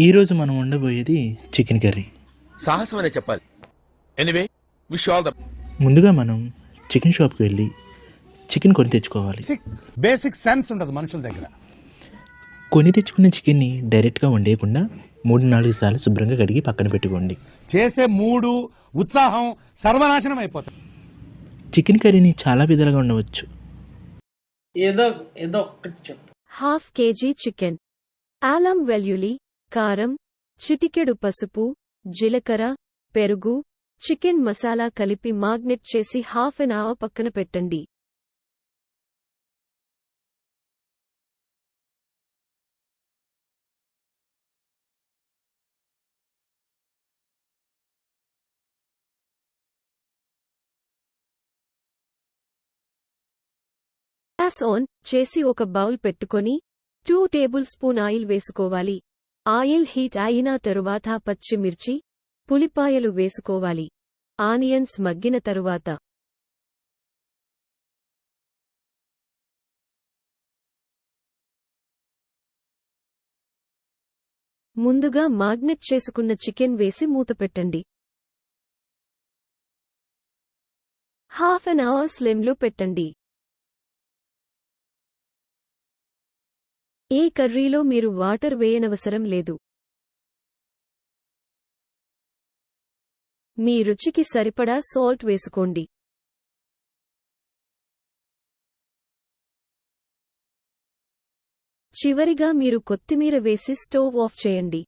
ఈరోజు మనం వండబోయేది chicken curry. సాహసం అనే చెప్పాలి ఎనీవే విష్ ఆల్ ద ముందుగా మనం చికెన్ షాప్కి వెళ్ళి చికెన్ కొని తెచ్చుకోవాలి. బేసిక్ సెన్స్ ఉండదు మనుషుల దగ్గర. కొని తెచ్చుకున్న చికెన్ని డైరెక్ట్గా వండేయకుండా మూడు నాలుగు సార్లు శుభ్రంగా కడిగి పక్కన పెట్టుకోండి. చేసే మూడు ఉత్సాహం సర్వనాశనం అయిపోతుంది. చికెన్ కర్రీని చాలా విధాలుగా ఉండవచ్చు ఏదో ఏదో ఒక్కటి చెప్పు. Half KG chicken. ఆలం వెల్లుల్లి కారం చిటికెడు పసుపు జీలకర్ర పెరుగు చికెన్ మసాలా కలిపి మాగ్నెట్ చేసి హాఫ్ అన్ అవర్ పక్కన పెట్టండి. గ్యాస్ ఆన్ చేసి ఒక బౌల్ పెట్టుకొని టూ టేబుల్ స్పూన్ ఆయిల్ వేసుకోవాలి. ఆయిల్ హీట్ అయిన తరువాత పచ్చిమిర్చి పులిపాయలు వేసుకోవాలి. ఆనియన్స్ మగ్గిన తరువాత ముందుగా మాగ్నెట్ చేసుకున్న చికెన్ వేసి మూతపెట్టండి హాఫ్ అన్ అవర్ స్లిమ్లో పెట్టండి. ఏ కర్రీలో మీరు వాటర్ వేయనవసరం లేదు? మీ రుచికి సరిపడా సాల్ట్ వేసుకోండి. చివరిగా మీరు కొత్తిమీర వేసి స్టవ్ ఆఫ్ చేయండి.